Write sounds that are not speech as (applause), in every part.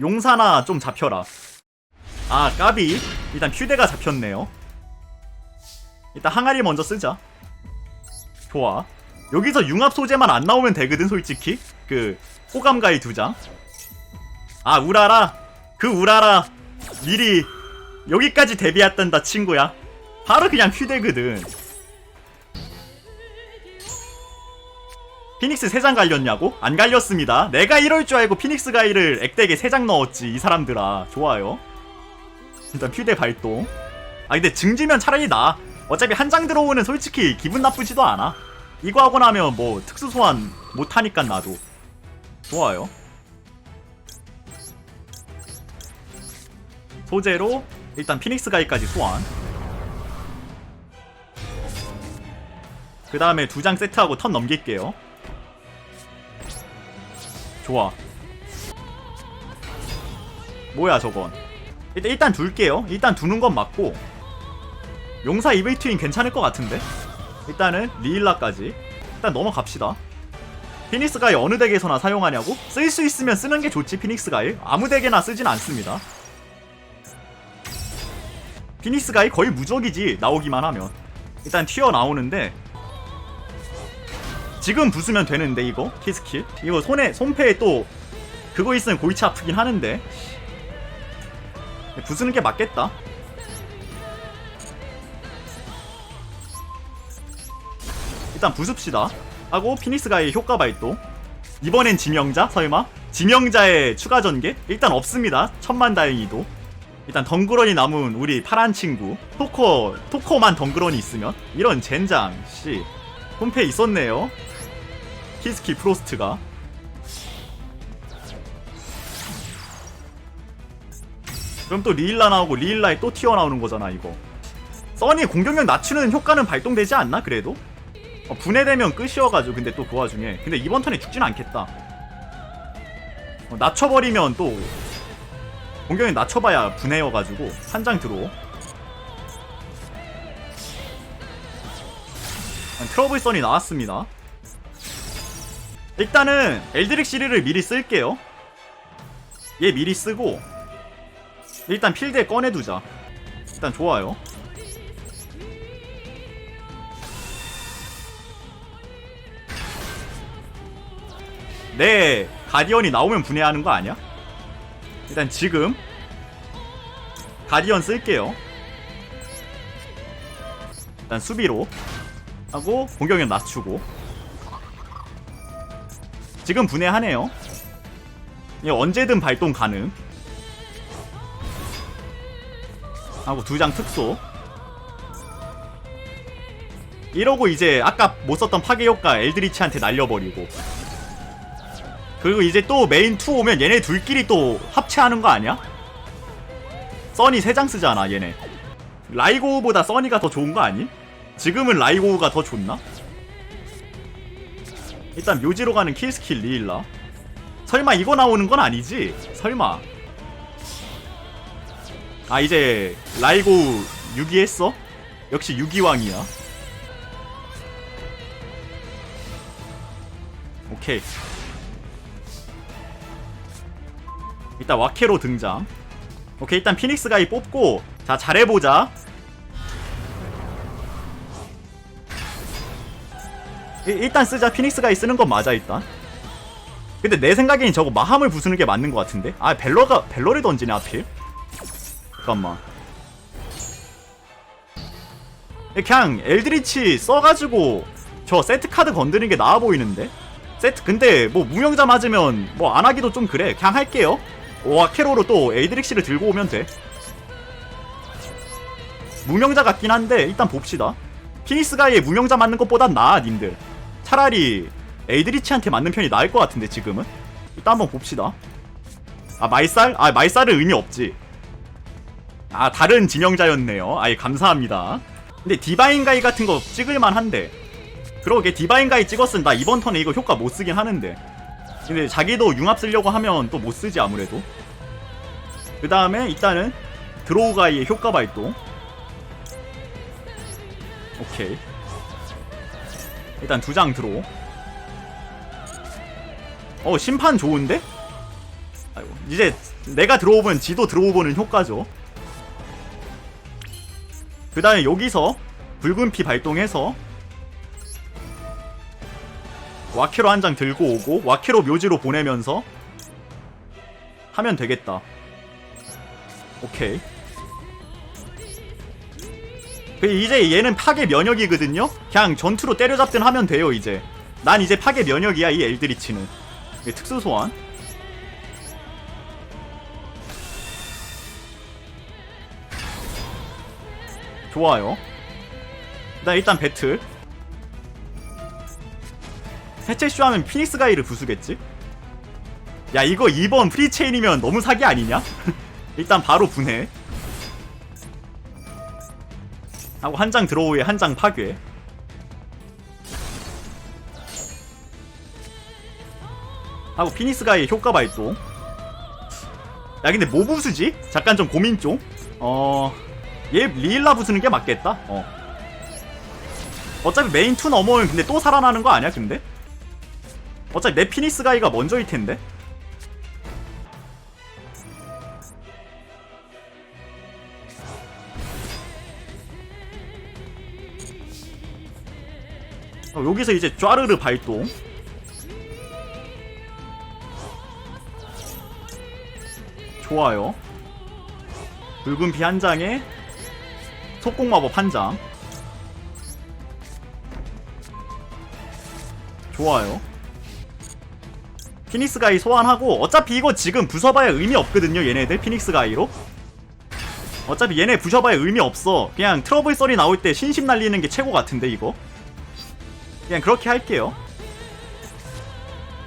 용사나 좀 잡혀라. 아 까비. 일단 휴대가 잡혔네요. 일단 항아리 먼저 쓰자. 좋아. 여기서 융합 소재만 안 나오면 되거든 솔직히. 그 호감가위 두장 아 우라라. 그 우라라. 미리 여기까지 데뷔했단다 친구야. 바로 그냥 휴대거든 피닉스 3장 갈렸냐고? 안 갈렸습니다. 내가 이럴 줄 알고 피닉스 가이를 액덱에 3장 넣었지 이 사람들아. 좋아요. 일단 휴대 발동. 아 근데 증지면 차라리 나. 어차피 한 장 들어오는 솔직히 기분 나쁘지도 않아. 이거 하고 나면 뭐 특수 소환 못하니까 나도. 좋아요. 소재로 일단 피닉스 가이까지 소환. 그 다음에 두 장 세트하고 턴 넘길게요 좋아. 뭐야 저건? 일단, 일단 둘게요. 일단 두는 건 맞고. 용사 이베이 트윈 괜찮을 것 같은데? 일단은 리일라까지. 일단 넘어갑시다. 피닉스 가이 어느 덱에서나 사용하냐고? 쓸 수 있으면 쓰는 게 좋지 피닉스 가이 아무 덱에나 쓰진 않습니다. 피닉스 가이 거의 무적이지 나오기만 하면. 일단 튀어나오는데 지금 부수면 되는데 이거? 키스킬 이거 손에 손패에 또 그거 있으면 골치 아프긴 하는데 부수는 게 맞겠다. 일단 부숩시다. 하고 피닉스 가의 효과 발동. 이번엔 지명자? 설마? 지명자의 추가 전개? 일단 없습니다. 천만 다행히도. 일단 덩그러니 남은 우리 파란 친구. 토커 토커만 덩그러니 있으면. 이런 젠장 씨 홈페 있었네요. 키스키 프로스트가. 그럼 또 리일라 나오고 리일라에 또 튀어나오는 거잖아 이거. 써니 공격력 낮추는 효과는 발동되지 않나 그래도? 어, 분해되면 끝이어가지고 근데 또 그 와중에. 근데 이번 턴에 죽진 않겠다. 어, 낮춰버리면 또 공격력 낮춰봐야 분해여가지고 한 장 들어 트러블 선이 나왔습니다. 일단은 엘드릭 시리를 미리 쓸게요. 얘 미리 쓰고 일단 필드에 꺼내두자. 일단 좋아요. 내 가디언이 나오면 분해하는 거 아니야? 일단 지금 가디언 쓸게요. 일단 수비로 하고 공격력 낮추고. 지금 분해하네요. 이게 언제든 발동 가능. 하고 두 장 특소 이러고 이제 아까 못 썼던 파괴 효과 엘드리치한테 날려버리고. 그리고 이제 또 메인 2 오면 얘네 둘끼리 또 합체하는 거 아니야? 써니 3장 쓰잖아 얘네. 라이고우보다 써니가 더 좋은 거 아니? 지금은 라이고우가 더 좋나? 일단 묘지로 가는 킬스킬 리일라 설마 이거 나오는 건 아니지? 설마 아 이제 라이고우 유기했어? 역시 유기왕이야 오케이 일단 와케로 등장 오케이 일단 피닉스 가이 뽑고 자 잘해보자 일, 일단 쓰자. 피닉스 가이 쓰는 건 맞아 일단. 근데 내 생각에는 저거 마함을 부수는 게 맞는 것 같은데? 아 벨러가 벨러를 던지네 하필. 잠깐만. 그냥 엘드리치 써가지고 저 세트 카드 건드는 게 나아 보이는데? 세트 근데 뭐 무명자 맞으면 뭐 안 하기도 좀 그래. 그냥 할게요. 와케로로 또 에이드릭시를 들고 오면 돼. 무명자 같긴 한데 일단 봅시다. 피니스 가이에 무명자 맞는 것보단 나아 님들 차라리 에이드리치한테 맞는 편이 나을 것 같은데 지금은? 일단 한번 봅시다. 아 말살? 아 말살은 의미 없지. 아 다른 진영자였네요. 아예 감사합니다. 근데 디바인 가이 같은 거 찍을만 한데. 그러게 디바인 가이 찍었으면 나 이번 턴에 이거 효과 못 쓰긴 하는데. 근데 자기도 융합 쓰려고 하면 또 못 쓰지 아무래도. 그 다음에 일단은 드로우 가이의 효과 발동. 오케이 일단 두장 드로우 어 심판 좋은데? 아이고 이제 내가 들어오면 지도 들어오고는 효과죠. 그 다음에 여기서 붉은 피 발동해서 와케로 한 장 들고 오고 와케로 묘지로 보내면서 하면 되겠다. 오케이. 그 이제 얘는 파괴 면역이거든요? 그냥 전투로 때려잡든 하면 돼요 이제. 난 이제 파괴 면역이야 이 엘드리치는. 특수 소환? 좋아요. 나 일단 배틀. 해체쇼 하면 피닉스 가이를 부수겠지? 야 이거 2번 프리체인이면 너무 사기 아니냐? (laughs) 일단 바로 분해 하고 한 장 드로우에 한 장 파괴. 하고 피닉스 가이 효과 발동. 야 근데 뭐 부수지? 잠깐 좀 고민 좀 어... 얘 리일라 부수는 게 맞겠다? 어. 어차피 메인 2 넘어오면 근데 또 살아나는 거 아니야 근데? 어차피 내 피니스 가이가 먼저일 텐데 어, 여기서 이제 쫘르르 발동. 좋아요. 붉은 피한 장에 속공 마법 한 장. 좋아요. 피닉스 가이 소환하고 어차피 이거 지금 부숴봐야 의미 없거든요 얘네들 피닉스 가이로. 어차피 얘네 부셔봐야 의미 없어. 그냥 트러블 썰이 나올 때 신심 날리는 게 최고 같은데 이거 그냥 그렇게 할게요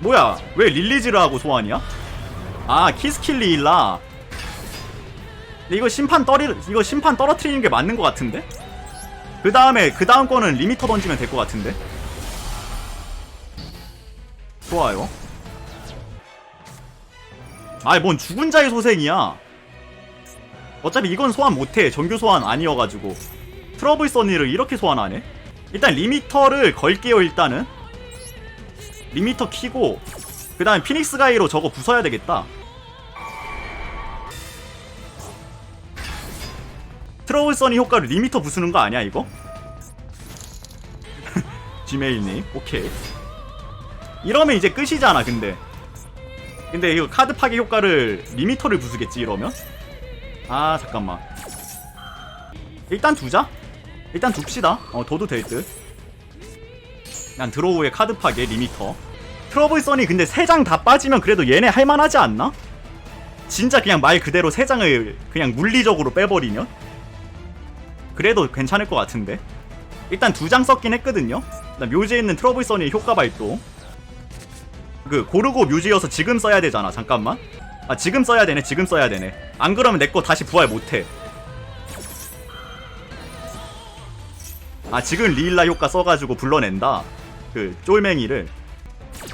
뭐야 왜 릴리즈를 하고 소환이야? 아 키스킬 리일라 근데 이거 심판 떨이 이거 심판 떨어뜨리는 게 맞는 것 같은데? 그 다음에 그 다음 거는 리미터 던지면 될 것 같은데? 좋아요. 아이 뭔 죽은 자의 소생이야. 어차피 이건 소환 못해. 정규 소환 아니어가지고 트러블 써니를 이렇게 소환하네. 일단 리미터를 걸게요 일단은. 리미터 키고 그 다음에 피닉스 가이로 저거 부숴야 되겠다. 트러블 써니 효과를 리미터 부수는 거 아니야 이거? (laughs) 지메일님 오케이. 이러면 이제 끝이잖아 근데 근데 이거 카드 파괴 효과를 리미터를 부수겠지 이러면 아 잠깐만 일단 두자 일단 둡시다. 어 둬도 될듯. 그냥 드로우의 카드 파괴 리미터. 트러블 선이 근데 세장다 빠지면 그래도 얘네 할만하지 않나? 진짜 그냥 말 그대로 세 장을 그냥 물리적으로 빼버리면? 그래도 괜찮을 것 같은데. 일단 두 장 썼긴 했거든요. 나 묘지에 있는 트러블 선이 효과 발동. 그 고르고 뮤지여서 지금 써야 되잖아. 잠깐만. 아 지금 써야 되네. 지금 써야 되네. 안 그러면 내 거 다시 부활 못해 아 지금 리일라 효과 써가지고 불러낸다. 그 쫄맹이를.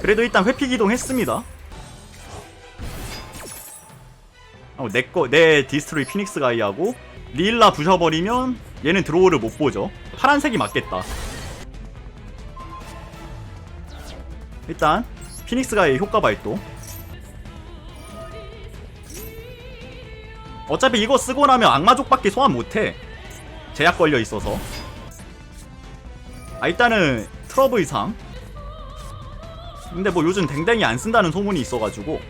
그래도 일단 회피 기동 했습니다. 어, 내거 내 디스트로이 피닉스 가이하고 리일라 부셔버리면 얘는 드로우를 못 보죠. 파란색이 맞겠다. 일단 피닉스 가의 효과 발동. 어차피 이거 쓰고 나면 악마족밖에 소환 못해. 제약 걸려 있어서 아 일단은 트러블 이상. 근데 뭐 요즘 댕댕이 안 쓴다는 소문이 있어가지고.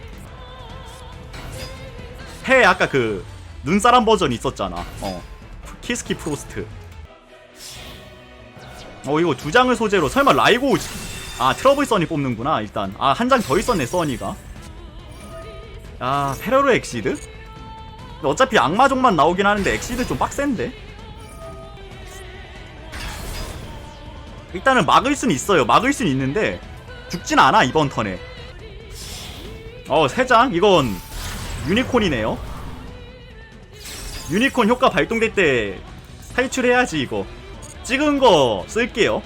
해 아까 그 눈사람 버전 있었잖아. 어. 키스키 프로스트. 어 이거 두 장을 소재로 설마 라이고 아 트러블 써니 뽑는구나 일단. 아 한 장 더 있었네 써니가. 아 페러로 엑시드? 어차피 악마족만 나오긴 하는데 엑시드 좀 빡센데 일단은 막을 순 있어요. 막을 순 있는데 죽진 않아 이번 턴에. 어 3장? 이건 유니콘이네요. 유니콘 효과 발동될 때 탈출해야지 이거. 찍은 거 쓸게요.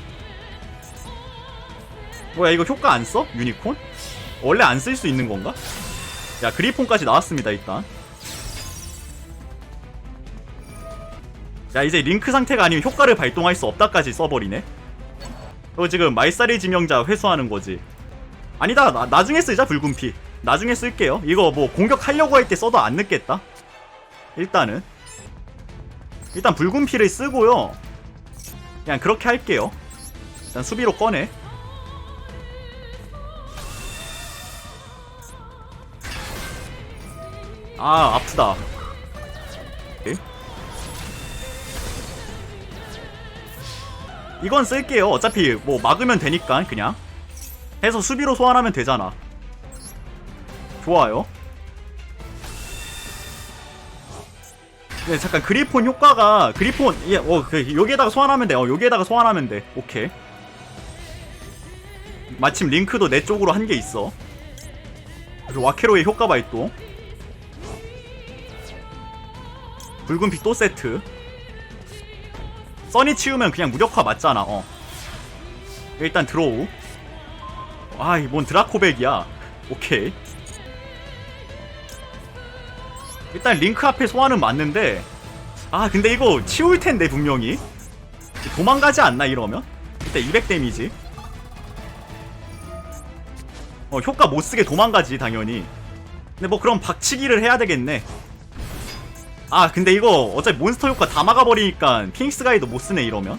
뭐야 이거 효과 안 써? 유니콘? 원래 안 쓸 수 있는 건가? 야 그리폰까지 나왔습니다 일단. 야 이제 링크 상태가 아니면 효과를 발동할 수 없다까지 써버리네 너 지금 말살의 지명자 회수하는 거지? 아니다 나, 나중에 쓰자 붉은 피. 나중에 쓸게요. 이거 뭐 공격하려고 할 때 써도 안 늦겠다. 일단은. 일단 붉은 피를 쓰고요. 그냥 그렇게 할게요. 일단 수비로 꺼내. 아 아프다 이건 쓸게요. 어차피 뭐 막으면 되니까 그냥. 해서 수비로 소환하면 되잖아. 좋아요. 네 잠깐 그리폰 효과가 그리폰 예, 어, 그, 여기에다가 소환하면 돼. 어, 여기에다가 소환하면 돼. 오케이. 마침 링크도 내 쪽으로 한게 있어. 와케로의 효과 발동 붉은 피또 세트 써니 치우면 그냥 무력화 맞잖아 어. 일단 드로우 아이 뭔 드라코백이야. 오케이. 일단 링크 앞에 소환은 맞는데 아 근데 이거 치울 텐데 분명히. 도망가지 않나 이러면? 일단 200 데미지. 어 효과 못 쓰게 도망가지 당연히. 근데 뭐 그럼 박치기를 해야 되겠네 아 근데 이거 어차피 몬스터 효과 다 막아버리니까 피닉스 가이도 못 쓰네 이러면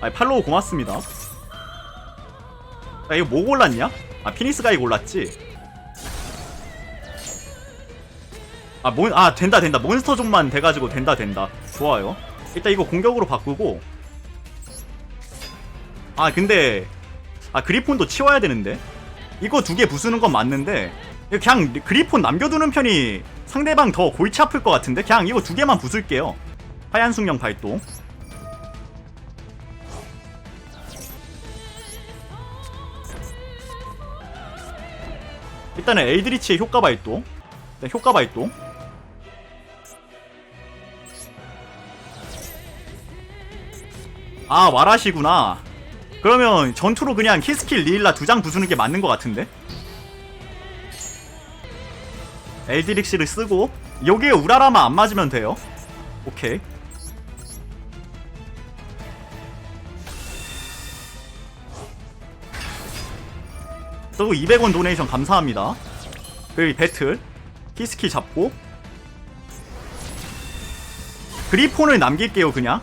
아 팔로우 고맙습니다 아 이거 뭐 골랐냐? 아 피닉스 가이 골랐지 아, 몬, 아, 된다, 된다. 몬스터 좀만 돼가지고 된다, 된다. 좋아요. 일단 이거 공격으로 바꾸고. 아, 근데. 아, 그리폰도 치워야 되는데. 이거 두 개 부수는 건 맞는데. 그냥 그리폰 남겨두는 편이 상대방 더 골치 아플 것 같은데. 그냥 이거 두 개만 부술게요. 하얀 숙령 발동. 일단은 에이드리치의 효과 발동. 일단 효과 발동. 아 와라시구나 그러면 전투로 그냥 키스킬 리일라 두 장 부수는 게 맞는 것 같은데 엘디릭시를 쓰고 여기에 우라라만 안 맞으면 돼요. 오케이. 또 200원 도네이션 감사합니다. 그리고 배틀 키스킬 잡고. 그리폰을 남길게요 그냥.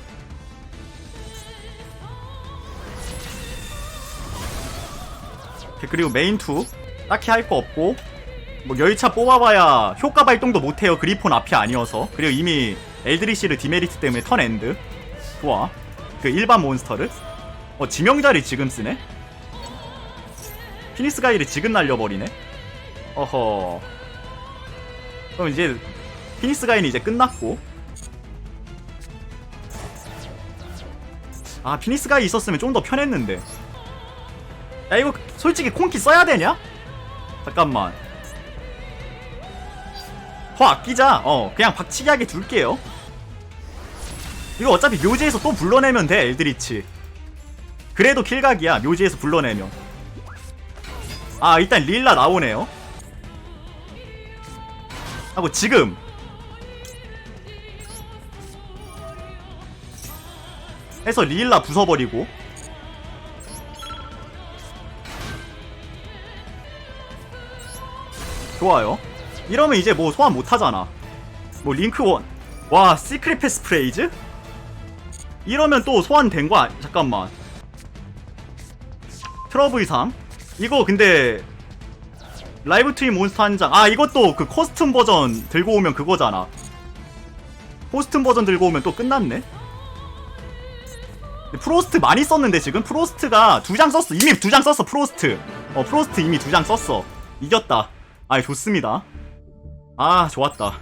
그리고 메인 투. 딱히 할 거 없고 뭐 열차 뽑아봐야 효과 발동도 못해요. 그리폰 앞이 아니어서. 그리고 이미 엘드리시르 디메리트 때문에 턴 엔드. 좋아. 그 일반 몬스터를. 어 지명자리 지금 쓰네? 피니스 가이를 지금 날려버리네? 어허. 그럼 이제 피니스 가이는 이제 끝났고. 아 피니스 가이 있었으면 좀 더 편했는데. 야 이거 솔직히 콩키 써야 되냐? 잠깐만 더 아끼자. 어 그냥 박치기 하게 둘게요. 이거 어차피 묘지에서 또 불러내면 돼 엘드리치. 그래도 킬각이야 묘지에서 불러내면. 아 일단 릴라 나오네요. 하고 지금. 해서 릴라 부숴버리고. 좋아요. 이러면 이제 뭐 소환 못 하잖아. 뭐 링크원. 와, 시크릿 패스 프레이즈? 이러면 또 소환된 거 아... 잠깐만. 트러블 이상? 이거 근데 라이브 트윈 몬스터 한 장. 아, 이것도 그 코스튬 버전 들고 오면 그거잖아. 코스튬 버전 들고 오면 또 끝났네. 프로스트 많이 썼는데 지금 프로스트가 두 장 썼어. 이미 두 장 썼어. 프로스트. 어, 프로스트 이미 두 장 썼어. 이겼다. 아, 좋습니다. 아, 좋았다.